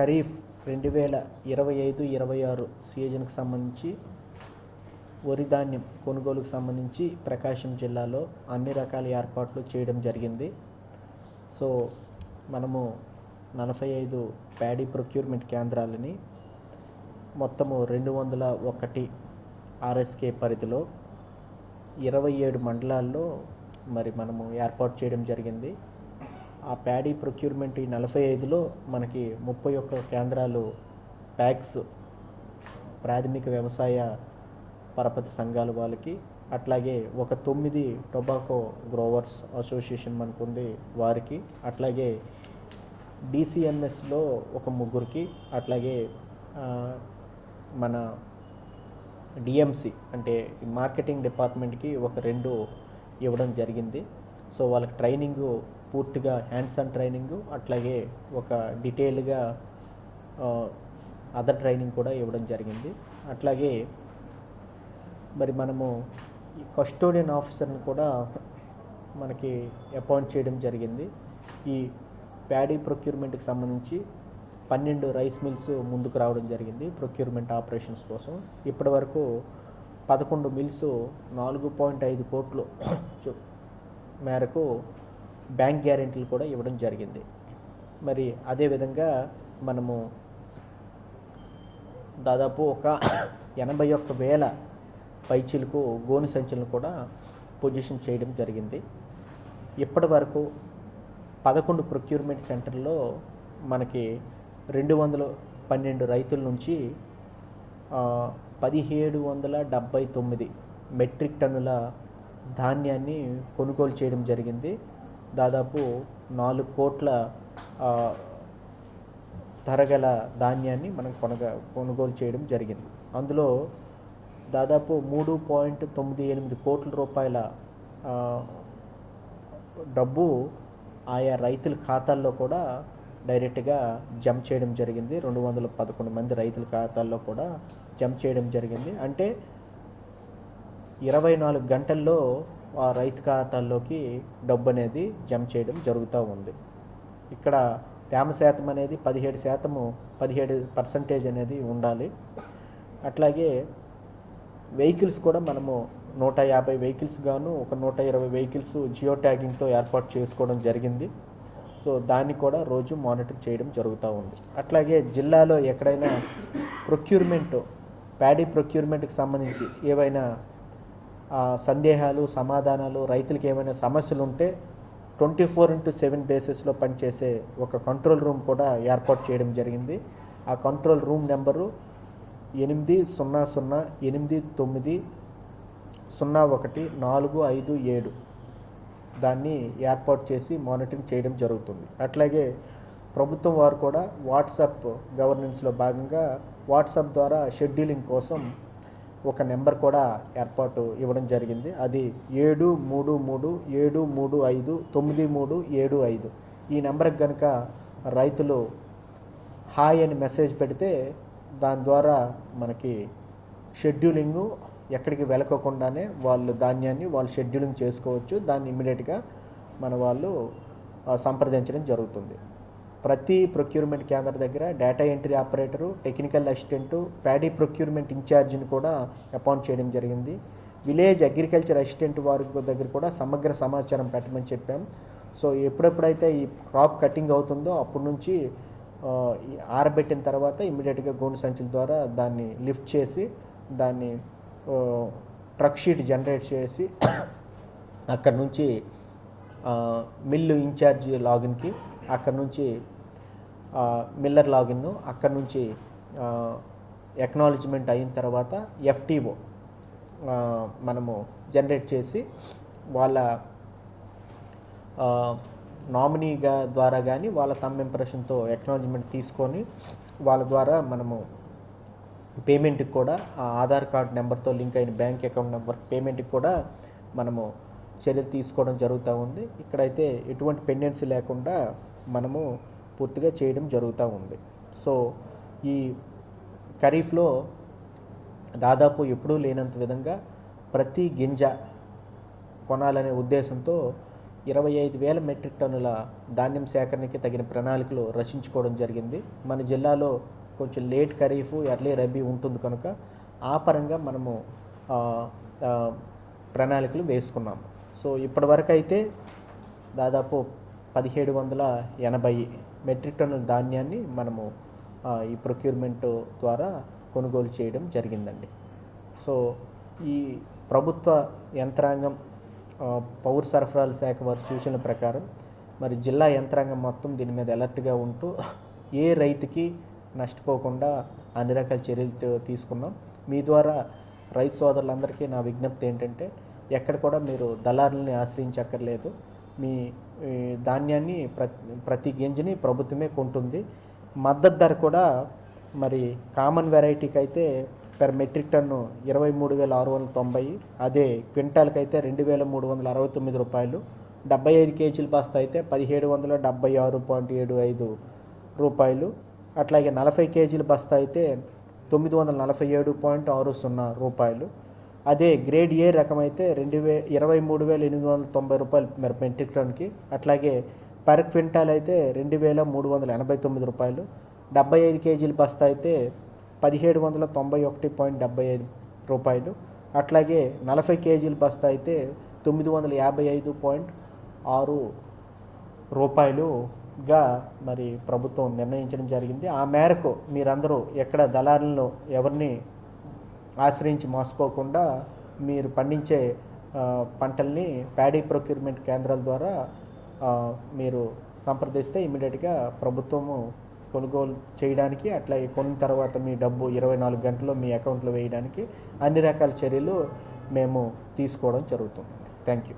ఖరీఫ్ రెండు వేల ఇరవై ఐదు ఇరవై ఆరు సీజన్కి సంబంధించి వరి ధాన్యం కొనుగోలుకు సంబంధించి ప్రకాశం జిల్లాలో అన్ని రకాల ఏర్పాట్లు చేయడం జరిగింది. సో మనము నలభై ఐదు ప్యాడీ ప్రొక్యూర్మెంట్ కేంద్రాలని మొత్తము రెండు వందల ఒకటి ఆర్ఎస్కే పరిధిలో ఇరవై ఏడు మండలాల్లో మరి మనము ఏర్పాటు చేయడం జరిగింది. ఆ ప్యాడీ ప్రొక్యూర్మెంట్ ఈ నలభై ఐదులో మనకి ముప్పై ఒక్క కేంద్రాలు ప్యాక్స్ ప్రాథమిక వ్యవసాయ పరపతి సంఘాల వాళ్ళకి అట్లాగే ఒక తొమ్మిది టొబాకో గ్రోవర్స్ అసోసియేషన్ మనకు ఉంది వారికి అట్లాగే డిసిఎంఎస్లో ఒక ముగ్గురికి అట్లాగే మన డిఎంసి అంటే మార్కెటింగ్ డిపార్ట్మెంట్కి ఒక రెండు ఇవ్వడం జరిగింది. సో వాళ్ళకి ట్రైనింగు పూర్తిగా హ్యాండ్స్ ఆన్ ట్రైనింగ్ అట్లాగే ఒక డీటెయిల్గా అదర్ ట్రైనింగ్ కూడా ఇవ్వడం జరిగింది. అట్లాగే మరి మనము ఈ కస్టోడియన్ ఆఫీసర్ని కూడా మనకి అపాయింట్ చేయడం జరిగింది. ఈ ప్యాడీ ప్రొక్యూర్మెంట్కి సంబంధించి పన్నెండు రైస్ మిల్స్ ముందుకు రావడం జరిగింది ప్రొక్యూర్మెంట్ ఆపరేషన్స్ కోసం. ఇప్పటి వరకు పదకొండు మిల్స్ నాలుగు పాయింట్ ఐదు కోట్లు మేరకు బ్యాంక్ గ్యారెంటీలు కూడా ఇవ్వడం జరిగింది. మరి అదేవిధంగా మనము దాదాపు ఒక ఎనభై ఒక్క వేల పైచీలకు గోను సంచులను కూడా పొజిషన్ చేయడం జరిగింది. ఇప్పటి వరకు పదకొండు ప్రొక్యూర్మెంట్ సెంటర్లో మనకి రెండు వందల పన్నెండు రైతుల నుంచి పదిహేడు వందల డెబ్భై తొమ్మిది మెట్రిక్ టన్నుల ధాన్యాన్ని కొనుగోలు చేయడం జరిగింది. దాదాపు నాలుగు కోట్ల ధరగల ధాన్యాన్ని మనం కొనగ కొనుగోలు చేయడం జరిగింది. అందులో దాదాపు మూడు పాయింట్ తొమ్మిది ఎనిమిది కోట్ల రూపాయల డబ్బు ఆయా రైతుల ఖాతాల్లో కూడా డైరెక్ట్గా జమ చేయడం జరిగింది. రెండు వందల పదకొండు మంది రైతుల ఖాతాల్లో కూడా జమ చేయడం జరిగింది. అంటే ఇరవై నాలుగు గంటల్లో ఆ రైతు ఖాతాల్లోకి డబ్బు అనేది జమ చేయడం జరుగుతూ ఉంది. ఇక్కడ తేమ శాతం అనేది పదిహేడు శాతము పదిహేడు పర్సంటేజ్ అనేది ఉండాలి. అట్లాగే వెహికల్స్ కూడా మనము నూట యాభై వెహికల్స్ గాను ఒక నూట ఇరవై వెహికల్స్ జియో ట్యాగింగ్తో ఏర్పాటు చేసుకోవడం జరిగింది. సో దాన్ని కూడా రోజు మానిటర్ చేయడం జరుగుతూ ఉంది. అట్లాగే జిల్లాలో ఎక్కడైనా ప్రొక్యూర్మెంట్ ప్యాడీ ప్రొక్యూర్మెంట్కి సంబంధించి ఏవైనా సందేహాలు సమాధానాలు రైతులకి ఏమైనా సమస్యలు ఉంటే ట్వంటీ ఫోర్ ఇంటూ సెవెన్ బేసిస్లో పనిచేసే ఒక కంట్రోల్ రూమ్ కూడా ఏర్పాటు చేయడం జరిగింది. ఆ కంట్రోల్ రూమ్ నెంబరు ఎనిమిది సున్నా సున్నా ఎనిమిది తొమ్మిది సున్నా ఒకటి నాలుగు ఐదు ఏడు. దాన్ని ఏర్పాటు చేసి మానిటరింగ్ చేయడం జరుగుతుంది. అట్లాగే ప్రభుత్వం వారు కూడా వాట్సాప్ గవర్నెన్స్లో భాగంగా వాట్సాప్ ద్వారా షెడ్యూలింగ్ కోసం ఒక నెంబర్ కూడా ఏర్పాటు ఇవ్వడం జరిగింది. అది ఏడు మూడు మూడు ఏడు మూడు ఐదు తొమ్మిది మూడు ఏడు ఐదు. ఈ నెంబర్కి కనుక రైతులు హాయ్ అని మెసేజ్ పెడితే దాని ద్వారా మనకి షెడ్యూలింగు ఎక్కడికి వెళ్ళకోకుండానే వాళ్ళు ధాన్యాన్ని వాళ్ళు షెడ్యూలింగ్ చేసుకోవచ్చు. దాన్ని ఇమ్మీడియట్గా మన వాళ్ళు సంప్రదించడం జరుగుతుంది. ప్రతి ప్రొక్యూర్మెంట్ కేంద్ర దగ్గర data entry operator technical assistant paddy procurement ఇన్ఛార్జిని కూడా అపాయింట్ చేయడం జరిగింది. విలేజ్ అగ్రికల్చర్ అసిస్టెంట్ వారి దగ్గర కూడా సమగ్ర సమాచారం పెట్టమని చెప్పాం. సో ఎప్పుడెప్పుడైతే ఈ క్రాప్ కటింగ్ అవుతుందో అప్పటి నుంచి ఆరబెట్టిన తర్వాత ఇమీడియట్గా గోను సంచుల ద్వారా దాన్ని లిఫ్ట్ చేసి దాన్ని ట్రక్ షీట్ జనరేట్ చేసి అక్కడ నుంచి మిల్లు ఇన్ఛార్జ్ లాగిన్కి అక్కడ నుంచి మిల్లర్ లాగిన్ అక్కడ నుంచి ఎక్నాలజ్మెంట్ అయిన తర్వాత ఎఫ్టీఓ మనము జనరేట్ చేసి వాళ్ళ నామినీగా ద్వారా కానీ వాళ్ళ తమ్ ఇంప్రెషన్తో ఎక్నాలజ్మెంట్ తీసుకొని వాళ్ళ ద్వారా మనము పేమెంట్కి కూడా ఆ ఆధార్ కార్డ్ నెంబర్తో లింక్ అయిన బ్యాంక్ అకౌంట్ నెంబర్ పేమెంట్కి కూడా మనము చర్యలు తీసుకోవడం జరుగుతూ ఉంది. ఇక్కడైతే ఎటువంటి పెండెన్సీ లేకుండా మనము పూర్తిగా చేయడం జరుగుతూ ఉంది. సో ఈ ఖరీఫ్లో దాదాపు ఎప్పుడూ లేనంత విధంగా ప్రతి గింజ కొనాలనే ఉద్దేశంతో ఇరవై ఐదు వేల మెట్రిక్ టన్నుల ధాన్యం సేకరణకి తగిన ప్రణాళికలు రచించుకోవడం జరిగింది. మన జిల్లాలో కొంచెం లేట్ ఖరీఫ్ ఎర్లీ రబీ ఉంటుంది కనుక ఆ పరంగా మనము ప్రణాళికలు వేసుకున్నాము. సో ఇప్పటివరకు అయితే దాదాపు పదిహేడు వందల ఎనభై మెట్రిక్ టన్నుల ధాన్యాన్ని మనము ఈ ప్రొక్యూర్మెంట్ ద్వారా కొనుగోలు చేయడం జరిగిందండి. సో ఈ ప్రభుత్వ యంత్రాంగం పౌర సరఫరాల శాఖ వారి సూచనల ప్రకారం మరి జిల్లా యంత్రాంగం మొత్తం దీని మీద అలర్ట్గా ఉంటూ ఏ రైతుకి నష్టపోకుండా అన్ని రకాల చర్యలు తీసుకున్నాం. మీ ద్వారా రైతు సోదరులందరికీ నా విజ్ఞప్తి ఏంటంటే ఎక్కడ కూడా మీరు దళారులని ఆశ్రయించక్కర్లేదు. మీ ధాన్యాన్ని ప్రతి ప్రతి గింజని ప్రభుత్వమే కొంటుంది. మద్దతు ధర కూడా మరి కామన్ వెరైటీకి అయితే పెర్ మెట్రిక్ టన్ను ఇరవై మూడు వేల ఆరు వందల తొంభై అదే క్వింటాల్కి అయితే రెండు వేల మూడు వందల అరవై తొమ్మిది రూపాయలు. డెబ్బై ఐదు కేజీల బస్తా అయితే పదిహేడు వందల డెబ్బై ఆరు పాయింట్ ఏడు ఐదు రూపాయలు. అట్లాగే నలభై కేజీల బస్తా అయితే తొమ్మిది వందల నలభై ఏడు పాయింట్ ఆరు సున్నా రూపాయలు. అదే గ్రేడ్ ఏ రకం అయితే రెండు వే ఇరవై మూడు వేల ఎనిమిది వందల తొంభై రూపాయలు మరి మెట్రిక్ టన్కి అట్లాగే పర్ క్వింటాల్ అయితే రెండు వేల మూడు వందల ఎనభై తొమ్మిది రూపాయలు డెబ్బై ఐదు కేజీల బస్తా అయితే పదిహేడు వందల తొంభై ఒకటి పాయింట్ డెబ్బై ఐదు రూపాయలు అట్లాగే నలభై కేజీల బస్తా అయితే తొమ్మిది వందల యాభై ఐదు పాయింట్ ఆరు రూపాయలుగా మరి ప్రభుత్వం నిర్ణయించడం జరిగింది. ఆ మేరకు మీరందరూ ఎక్కడ దళారులను ఎవరిని ఆశ్రయించి మోసపోకుండా మీరు పండించే పంటల్ని ప్యాడీ ప్రొక్యూర్మెంట్ కేంద్రాల ద్వారా మీరు సంప్రదిస్తే ఇమీడియట్గా ప్రభుత్వము కొనుగోలు చేయడానికి అట్లా కొన్న తర్వాత మీ డబ్బు ఇరవై నాలుగు గంటల్లో మీ అకౌంట్లో వేయడానికి అన్ని రకాల చర్యలు మేము తీసుకోవడం జరుగుతుంది. Thank you